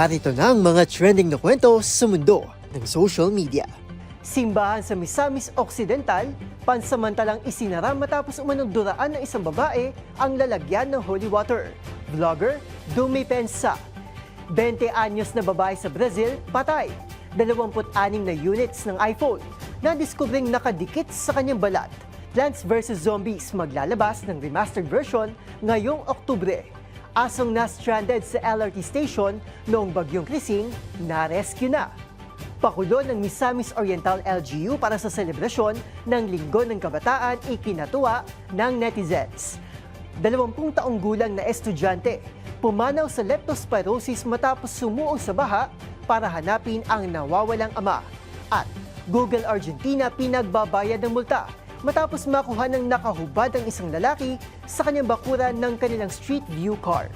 Narito na ang mga trending na kwento sa mundo ng social media. Simbahan sa Misamis Occidental, pansamantalang isinara matapos umanong duraan ng isang babae ang lalagyan ng holy water. Vlogger, Dumi Pensa. 20 anyos na babae sa Brazil, patay. 26 na units ng iPhone na diskubring nakadikit sa kanyang balat. Plants vs. Zombies maglalabas ng remastered version ngayong Oktubre. Asong na-stranded sa LRT station noong bagyong Krising, na-rescue na. Pakulo ng Misamis Oriental LGU para sa selebrasyon ng Linggo ng Kabataan ikinatuwa ng netizens. 20 taong gulang na estudyante pumanaw sa leptospirosis matapos sumuong sa baha para hanapin ang nawawalang ama. At Google Argentina pinagbabayad ng multa matapos makuha ng nakahubad ang isang lalaki sa kanyang bakuran ng kanilang Street View car.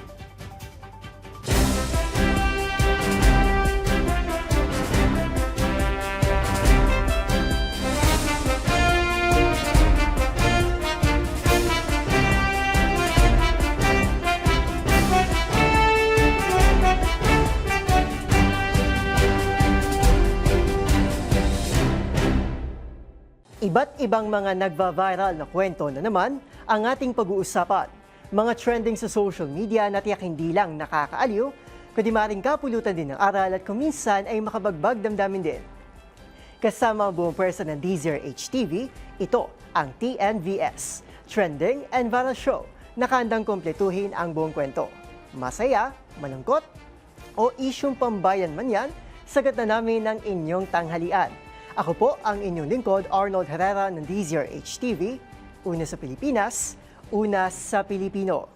Ibang mga nagva-viral na kwento na naman ang ating pag-uusapan. Mga trending sa social media na tiyak hindi lang nakakaaliw, kundi maring kapulutan din ng aral at kuminsan ay makabagbag damdamin din. Kasama ang buong pwersa ng DZR HTV, ito ang TNVS, Trending and Viral Show, na kandang kompletuhin ang buong kwento. Masaya, malungkot, o isyong pambayan man yan, sagat na namin ng inyong tanghalian. Ako po ang inyong lingkod, Arnold Herrera ng DZR HTV, una sa Pilipinas, una sa Pilipino.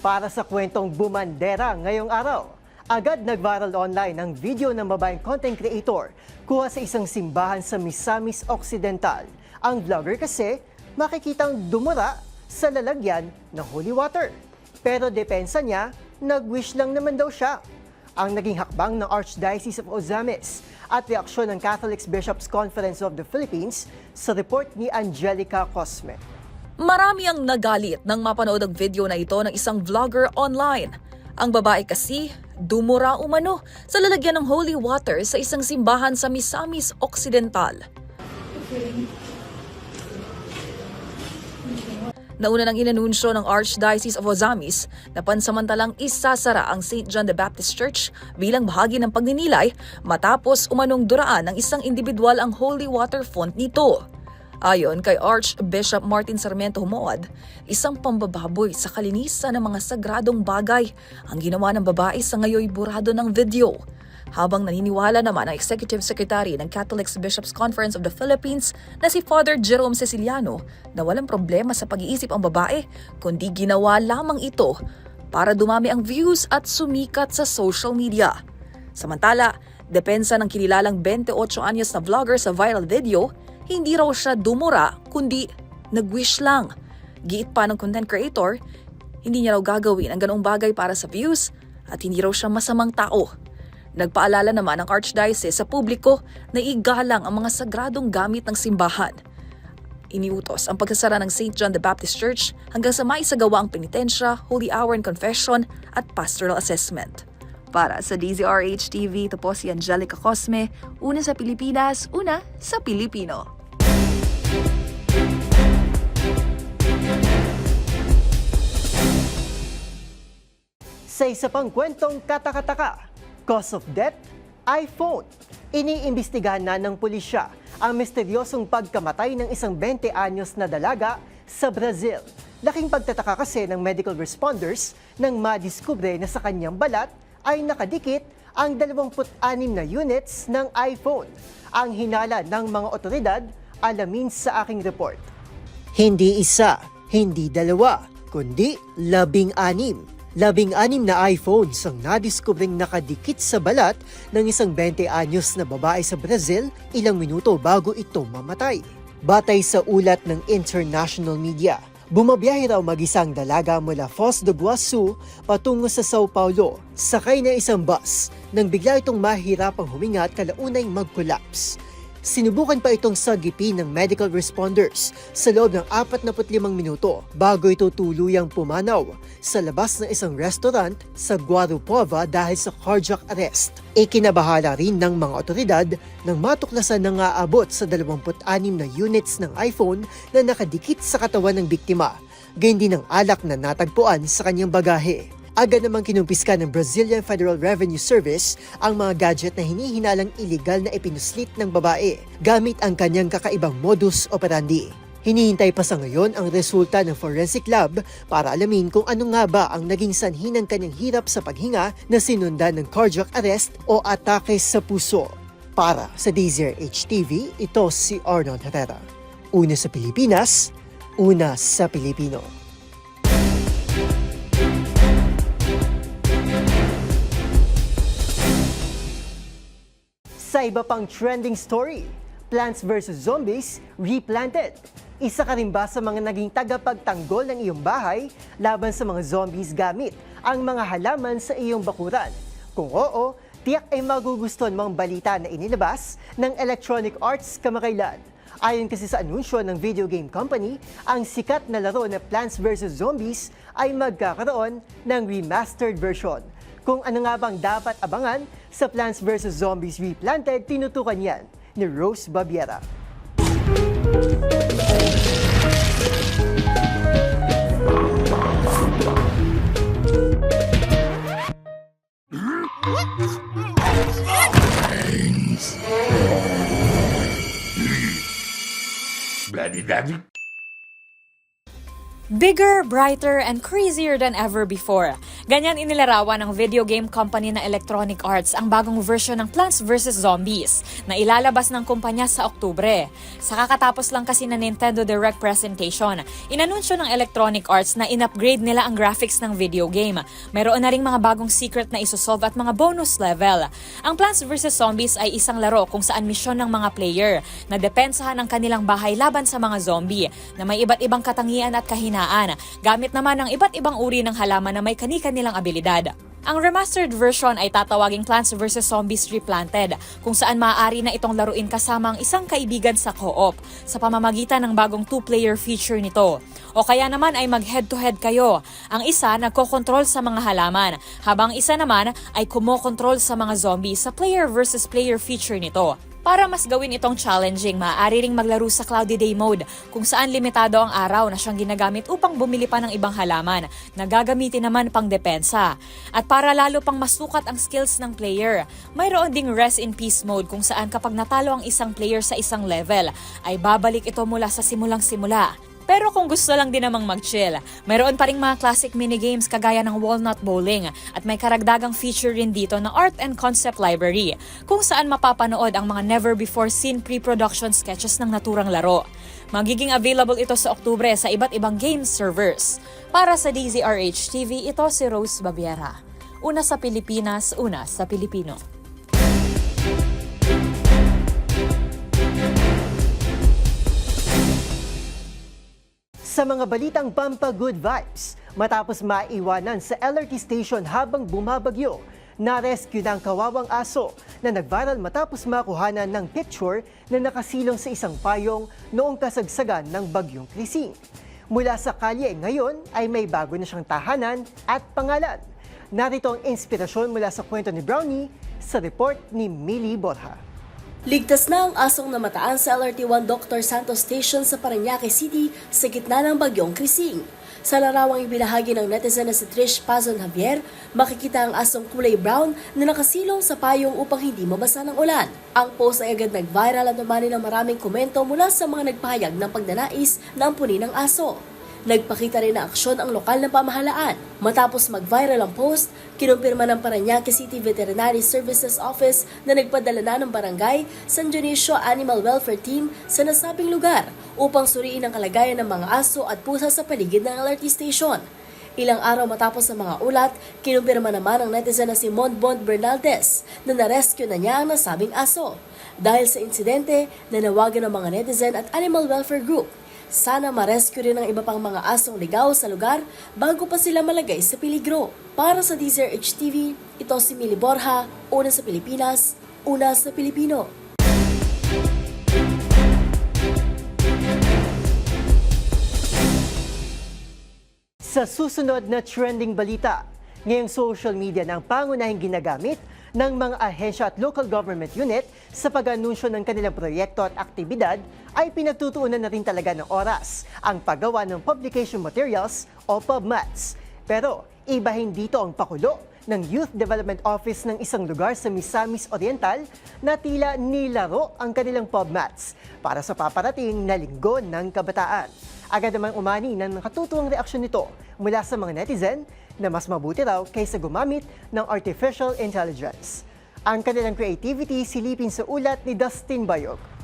Para sa kwentong bumandera ngayong araw, agad nag-viral online ang video ng babaeng content creator kuha sa isang simbahan sa Misamis Occidental. Ang vlogger kasi makikitang dumura sa lalagyan ng holy water. Pero depensa niya, nag-wish lang naman daw siya. Ang naging hakbang ng Archdiocese of Ozamis at reaksyon ng Catholic Bishops' Conference of the Philippines sa report ni Angelica Cosme. Marami ang nagalit nang mapanood ang video na ito ng isang vlogger online. Ang babae kasi dumura umano sa lalagyan ng holy water sa isang simbahan sa Misamis Occidental. Nauna nang inanunsyo ng Archdiocese of Ozamis na pansamantalang isasara ang St. John the Baptist Church bilang bahagi ng pagninilay matapos umanong duraan ng isang individual ang holy water font nito. Ayon kay Archbishop Martin Sarmiento Humoad, isang pambababoy sa kalinisan ng mga sagradong bagay ang ginawa ng babae sa ngayoy burado ng video. Habang naniniwala naman ang Executive Secretary ng Catholic Bishops Conference of the Philippines na si Father Jerome Ceciliano na walang problema sa pag-iisip ang babae kundi ginawa lamang ito para dumami ang views at sumikat sa social media. Samantala, depensa ng kinilalang 28 anyos na vlogger sa viral video, hindi raw siya dumura kundi nag-wish lang. Giit pa ng content creator, hindi niya raw gagawin ang ganong bagay para sa views at hindi raw siya masamang tao. Nagpaalala naman ang Archdiocese sa publiko na igalang ang mga sagradong gamit ng simbahan. Iniutos ang pagsasara ng St. John the Baptist Church hanggang sa maisagawa ang penitensya, holy hour and confession at pastoral assessment. Para sa DZRH TV, ito po si Angelica Cosme, una sa Pilipinas, una sa Pilipino. Sa isa pang kwentong katakataka, cause of death, iPhone. Iniimbestigahan na ng pulisya ang misteryosong pagkamatay ng isang 20 anyos na dalaga sa Brazil. Laking pagtataka kasi ng medical responders nang madiskubre na sa kanyang balat ay nakadikit ang 26 na units ng iPhone. Ang hinala ng mga otoridad, alamin sa aking report. Hindi isa, hindi dalawa, kundi labing-anim. Labing-anim na iPhones ang nadiskubring nakadikit sa balat ng isang 20 anyos na babae sa Brazil ilang minuto bago ito mamatay. Batay sa ulat ng international media, bumabiyahe raw mag-isang dalaga mula Foz do Iguaçu patungo sa Sao Paulo, sakay na isang bus nang bigla itong mahirapang huminga at kalaunay mag-collapse. Sinubukan pa itong sagipin ng medical responders sa loob ng 45 minuto bago ito tuluyang pumanaw sa labas ng isang restaurant sa Guarupova dahil sa cardiac arrest. Ikinabahala rin ng mga otoridad nang matuklasan na nga abot sa 26 na units ng iPhone na nakadikit sa katawan ng biktima. Gayun din ang alak na natagpuan sa kanyang bagahe. Aga namang kinumpiska ng Brazilian Federal Revenue Service ang mga gadget na hinihinalang illegal na ipinuslit ng babae gamit ang kanyang kakaibang modus operandi. Hinihintay pa sa ngayon ang resulta ng forensic lab para alamin kung ano nga ba ang naging sanhi ng kanyang hirap sa paghinga na sinundan ng cardiac arrest o atake sa puso. Para sa DZR HTV, ito si Arnold Herrera. Una sa Pilipinas, una sa Pilipino. Sa iba pang trending story, Plants vs. Zombies replanted. Isa ka rin ba sa mga naging tagapagtanggol ng iyong bahay laban sa mga zombies gamit ang mga halaman sa iyong bakuran? Kung oo, tiyak ay magugustuhan mong balita na inilabas ng Electronic Arts kamakailan. Ayon kasi sa anunsyo ng video game company, ang sikat na laro na Plants vs. Zombies ay magkakaroon ng remastered version. Kung ano nga bang dapat abangan sa Plants vs. Zombies Replanted, tinutukan yan ni Rose Babiera. Bloody daddy. Bigger, brighter, and crazier than ever before. Ganyan inilarawan ng video game company na Electronic Arts ang bagong version ng Plants vs. Zombies na ilalabas ng kumpanya sa Oktubre. Sa kakatapos lang kasi na Nintendo Direct presentation, inanunsyo ng Electronic Arts na in-upgrade nila ang graphics ng video game. Mayroon na ring mga bagong secret na isosolve at mga bonus level. Ang Plants vs. Zombies ay isang laro kung saan misyon ng mga player na depensahan ang kanilang bahay laban sa mga zombie na may iba't ibang katangian at kahinaan gamit naman ng iba't ibang uri ng halaman na may kani-kanilang abilidad. Ang remastered version ay tatawaging Plants vs. Zombies Replanted, kung saan maaari na itong laruin kasama ang isang kaibigan sa co-op sa pamamagitan ng bagong two-player feature nito. O kaya naman ay mag-head-to-head kayo. Ang isa nagkokontrol sa mga halaman, habang isa naman ay kumokontrol sa mga zombie sa player versus player feature nito. Para mas gawin itong challenging, maaari ring maglaro sa Cloudy Day Mode kung saan limitado ang araw na siyang ginagamit upang bumili pa ng ibang halaman na gagamitin naman pang depensa. At para lalo pang masukat ang skills ng player, mayroon ding Rest in Peace Mode kung saan kapag natalo ang isang player sa isang level, ay babalik ito mula sa simulang simula. Pero kung gusto lang din namang mag-chill, mayroon pa ring mga classic minigames kagaya ng Walnut Bowling at may karagdagang feature rin dito na Art and Concept Library kung saan mapapanood ang mga never-before-seen pre-production sketches ng naturang laro. Magiging available ito sa Oktubre sa iba't ibang game servers. Para sa DZRH TV, ito si Rose Babiera. Una sa Pilipinas, una sa Pilipino. Sa mga balitang Pampa Good Vibes, matapos maiwanan sa LRT station habang bumabagyo, na-rescue ng kawawang aso na nag-viral matapos makuhanan ng picture na nakasilong sa isang payong noong kasagsagan ng bagyong Krising. Mula sa kalye ngayon ay may bago na siyang tahanan at pangalan. Narito ang inspirasyon mula sa kwento ni Brownie sa report ni Millie Borja. Ligtas na ang asong namataan sa LRT-1 Dr. Santos Station sa Parañaque City sa gitna ng bagyong Krising. Sa larawang ibinahagi ng netizen na si Trish Pazon Javier, makikita ang asong kulay brown na nakasilong sa payong upang hindi mabasa ng ulan. Ang post ay agad nag-viral at umani ng maraming komento mula sa mga nagpahayag ng pagnanais na ampunin ng aso. Nagpakita rin ng aksyon ang lokal na pamahalaan. Matapos mag-viral ang post, kinumpirma ng Parañaque City Veterinary Services Office na nagpadala na ng barangay San Dionisio Animal Welfare Team sa nasabing lugar upang suriin ang kalagayan ng mga aso at pusa sa paligid ng LRT station. Ilang araw matapos ang mga ulat, kinumpirma naman ng netizen na si Monbond Bernaldez na narescue na niya ang nasabing aso. Dahil sa insidente, nanawagan ng mga netizen at animal welfare group sana ma-rescue rin ang iba pang mga asong ligaw sa lugar bago pa sila malagay sa peligro. Para sa Deezer HTV, ito si Mili Borja, una sa Pilipinas, una sa Pilipino. Sa susunod na trending balita, ngayong social media ng pangunahing ginagamit ng mga ahensya at local government unit sa pag-anunsyo ng kanilang proyekto at aktibidad ay pinagtutuunan na rin talaga ng oras ang paggawa ng publication materials o PubMats. Pero ibahin dito ang pakulo ng Youth Development Office ng isang lugar sa Misamis Oriental na tila nilaro ang kanilang PubMats para sa paparating na linggo ng kabataan. Agad namang umani ng nakatutuwang reaksyon nito mula sa mga netizen na mas mabuti raw kaysa gumamit ng artificial intelligence. Ang kanilang creativity silipin sa ulat ni Dustin Bayog.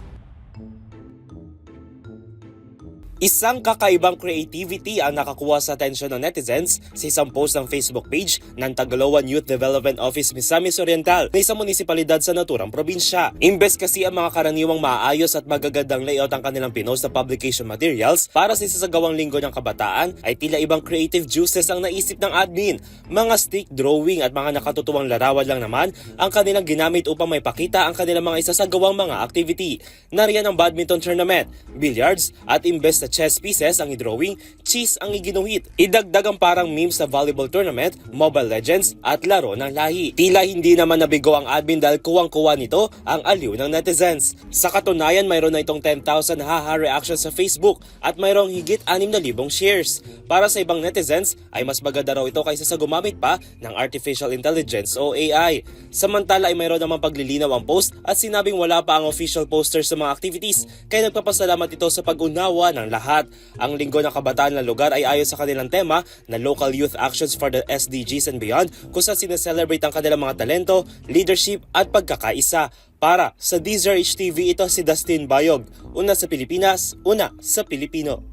Isang kakaibang creativity ang nakakuha sa atensyon ng netizens sa isang post ng Facebook page ng Tagaloan Youth Development Office Misamis Oriental na isang munisipalidad sa naturang probinsya. Imbes kasi ang mga karaniwang maayos at magagandang layout ang kanilang pinost na publication materials para sa isasagawang linggo ng kabataan ay tila ibang creative juices ang naisip ng admin. Mga stick drawing at mga nakatutuwang larawan lang naman ang kanilang ginamit upang may pakita ang kanilang mga isasagawang mga activity. Nariyan ang badminton tournament, billiards at imbes na chess pieces ang i-drawing, cheese ang iginuhit. Idagdag ang parang memes sa volleyball tournament, Mobile Legends at laro ng lahi. Tila hindi naman nabigo ang admin dahil kuwang-kuwa nito ang aliw ng netizens. Sa katunayan, mayroon na itong 10,000 haha reactions sa Facebook at mayroong higit 6,000 shares. Para sa ibang netizens ay mas maganda raw ito kaysa sa gumamit pa ng artificial intelligence o AI. Samantala ay mayroon namang paglilinaw ang post at sinabing wala pa ang official poster sa mga activities kaya nagpapasalamat ito sa pag-unawa ng lahat. Ang linggo ng kabataan ng lugar ay ayon sa kanilang tema na Local Youth Actions for the SDGs and Beyond kung saan sineselebrate ang kanilang mga talento, leadership at pagkakaisa. Para sa Deezer HTV ito si Dustin Bayog. Una sa Pilipinas, una sa Pilipino.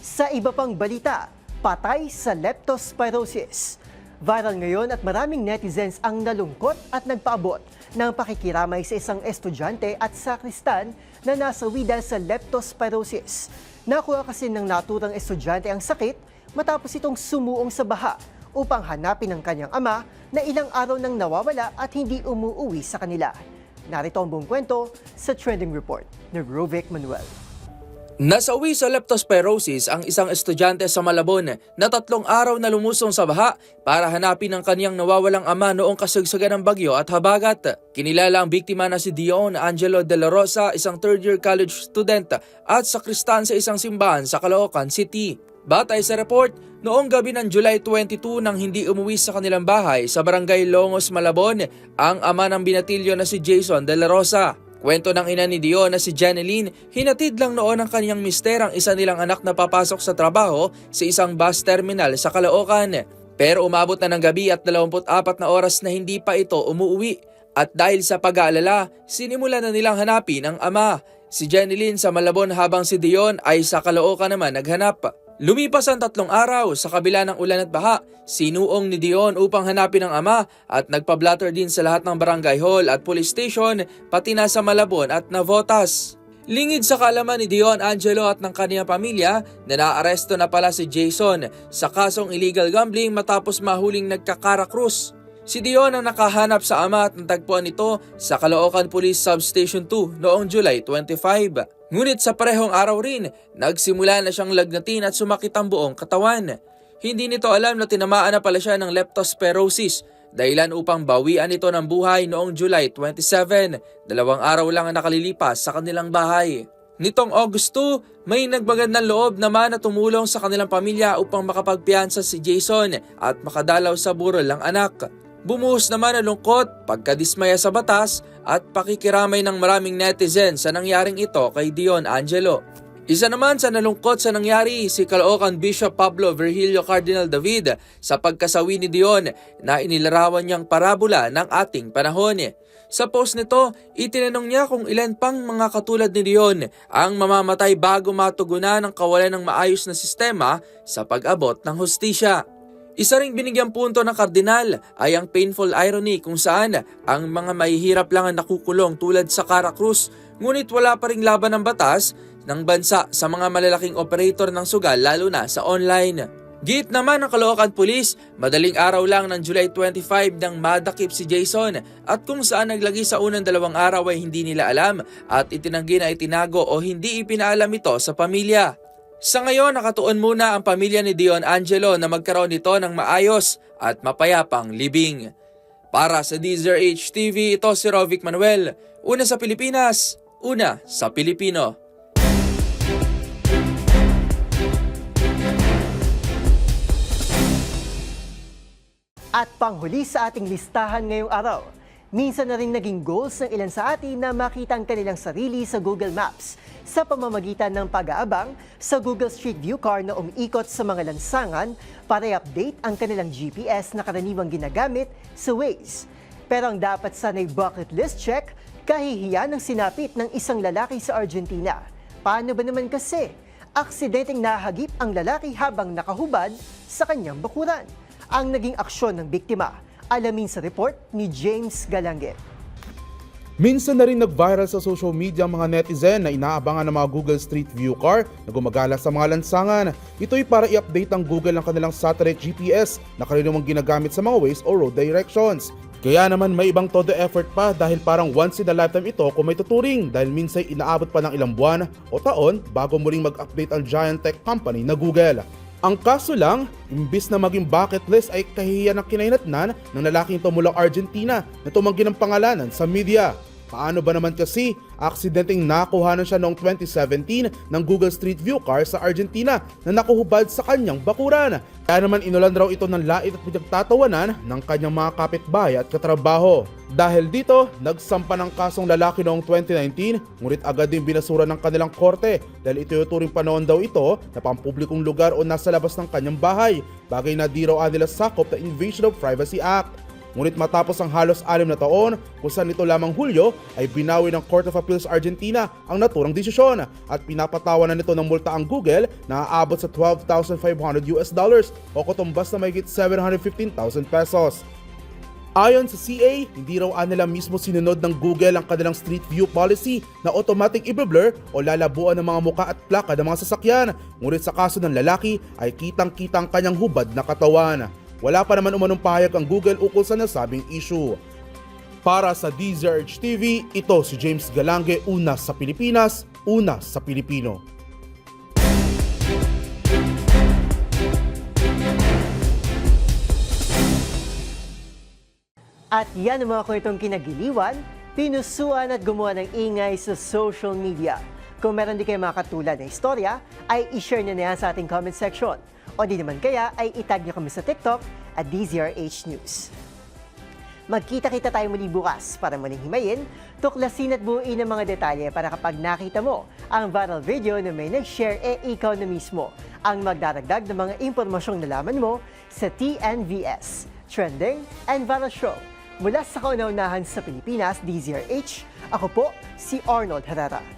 Sa iba pang balita, patay sa leptospirosis. Viral ngayon at maraming netizens ang nalungkot at nagpaabot ng pakikiramay sa isang estudyante at sakristan na nasawi dahil sa leptospirosis. Nakuha kasi ng naturang estudyante ang sakit matapos itong sumuong sa baha upang hanapin ang kanyang ama na ilang araw nang nawawala at hindi umuuwi sa kanila. Narito ang buong kwento sa trending report ni Rovic Manuel. Nasawi sa leptospirosis ang isang estudyante sa Malabon na tatlong araw na lumusong sa baha para hanapin ang kanyang nawawalang ama noong kasagsagan ng bagyo at habagat. Kinilala ang biktima na si Dion Angelo De La Rosa, isang third-year college student at sakristan sa isang simbahan sa Caloocan City. Batay sa report, noong gabi ng July 22 nang hindi umuwi sa kanilang bahay sa barangay Longos, Malabon, ang ama ng binatilyo na si Jason De La Rosa. Kwento ng ina ni Dion na si Janeline, hinatid lang noon ng kanyang mister ang isa nilang anak na papasok sa trabaho sa isang bus terminal sa Caloocan. Pero umabot na ng gabi at 24 na oras na hindi pa ito umuwi. At dahil sa pag-aalala, sinimula na nilang hanapin ang ama. Si Janeline sa Malabon habang si Dion ay sa Caloocan naman naghanap. Lumipas ang tatlong araw sa kabila ng ulan at baha, sinuong ni Dion upang hanapin ang ama at nagpa-blatter din sa lahat ng barangay hall at police station pati na sa Malabon at Navotas. Lingid sa kalaman ni Dion Angelo at ng kaniyang pamilya na naaresto na pala si Jason sa kasong illegal gambling matapos mahuling nagkakarakrus. Si Dion ang nakahanap sa ama at natagpuan nito sa Caloocan Police Substation 2 noong July 25. Ngunit sa parehong araw rin, nagsimula na siyang lagnatin at sumakit ang buong katawan. Hindi nito alam na tinamaan na pala siya ng leptospirosis dahilan upang bawian ito ng buhay noong July 27, dalawang araw lang ang nakalilipas sa kanilang bahay. Nitong August 2, may nagbagandang loob naman na tumulong sa kanilang pamilya upang makapagpiyansa si Jason at makadalaw sa burol ng anak. Bumuhos naman ang lungkot, pagkadismaya sa batas at pakikiramay ng maraming netizens sa nangyaring ito kay Dion Angelo. Isa naman sa nalungkot sa nangyari si Caloocan Bishop Pablo Virgilio Cardinal David sa pagkasawi ni Dion na inilarawan niyang parabola ng ating panahon. Sa post nito, itinanong niya kung ilan pang mga katulad ni Dion ang mamamatay bago matugunan ang kawalan ng maayos na sistema sa pag-abot ng hustisya. Isa ring binigyang punto ng kardinal ay ang painful irony kung saan ang mga mahihirap lang ang nakukulong tulad sa Caracruz ngunit wala pa ring laban ng batas ng bansa sa mga malalaking operator ng sugal lalo na sa online. Git naman ng Caloocan Police, madaling araw lang ng July 25 nang madakip si Jason at kung saan naglagi sa unang dalawang araw ay hindi nila alam at itinanggi na itinago o hindi ipinaalam ito sa pamilya. Sa ngayon, nakatuon muna ang pamilya ni Dion Angelo na magkaroon nito ng maayos at mapayapang libing. Para sa DZRH TV, ito si Rovic Manuel. Una sa Pilipinas, una sa Pilipino. At panghuli sa ating listahan ngayong araw, minsan na rin naging goals ng ilan sa atin na makita ang kanilang sarili sa Google Maps sa pamamagitan ng pag-aabang sa Google Street View car na umiikot sa mga lansangan para i-update ang kanilang GPS na karaniwang ginagamit sa Waze. Pero ang dapat sana'y bucket list check, kahihiyan ng sinapit ng isang lalaki sa Argentina. Paano ba naman kasi? Aksidenteng nahagip ang lalaki habang nakahubad sa kanyang bakuran ang naging aksyon ng biktima. Alamin sa report ni James Galange. Minsan na rin nag-viral sa social media ang mga netizen na inaabangan ng mga Google Street View car na gumagala sa mga lansangan. Ito'y para i-update ng Google ang kanilang satellite GPS na karaniwang ginagamit sa mga ways o road directions. Kaya naman may ibang todo effort pa dahil parang once in a lifetime ito kung may tuturing dahil minsan inaabot pa ng ilang buwan o taon bago muling mag-update ang giant tech company na Google. Ang kaso lang, imbis na maging bucket list ay kahihiyan ng kinahinatnan ng lalaking ito mula Argentina na tumanggi ng pangalanan sa media. Paano ba naman kasi, aksidenteng nakuhanan siya noong 2017 ng Google Street View car sa Argentina na nakuhubad sa kanyang bakuran. Kaya naman inulan raw ito ng lait at pinagtatawanan ng kanyang mga kapitbahay at katrabaho. Dahil dito, nagsampa ng kasong lalaki noong 2019, ngunit agad din binasura ng kanilang korte dahil itinuturing pa noon daw ito na pampublikong lugar o nasa labas ng kanyang bahay, bagay na di raw nila sakop na Invasion of Privacy Act. Ngunit matapos ang halos alim na taon, kung saan nito lamang Hulyo, ay binawi ng Court of Appeals Argentina ang naturang desisyon at pinapatawa na nito ng multa ang Google na aabot sa 12,500 US dollars o katumbas na mahigit 715,000 pesos. Ayon sa CA, hindi raw nila mismo sinunod ng Google ang kanilang Street View policy na automatic i-blur o lalabuan ng mga muka at plaka ng mga sasakyan. Ngunit sa kaso ng lalaki ay kitang-kitang kanyang hubad na katawan. Wala pa naman umanong pahayag ang Google ukol sa nasabing issue. Para sa DZRH TV, ito si James Galange, una sa Pilipinas, una sa Pilipino. At yan ang mga kwentong kinagiliwan, pinusuan at gumawa ng ingay sa social media. Kung meron di kayo makatulad na istorya, ay i-share nyo na yan sa ating comment section. O di naman kaya ay itag nyo kami sa TikTok at DZRH News. Magkita-kita tayo muli bukas para muling himayin, tuklasin at buuin ang mga detalye para kapag nakita mo ang viral video na may nag-share, e ikaw na mismo ang magdaragdag ng mga impormasyong nalaman mo sa TNVS, Trending and Viral Show. Mula sa kauna-unahan sa Pilipinas, DZRH, ako po si Arnold Herrera.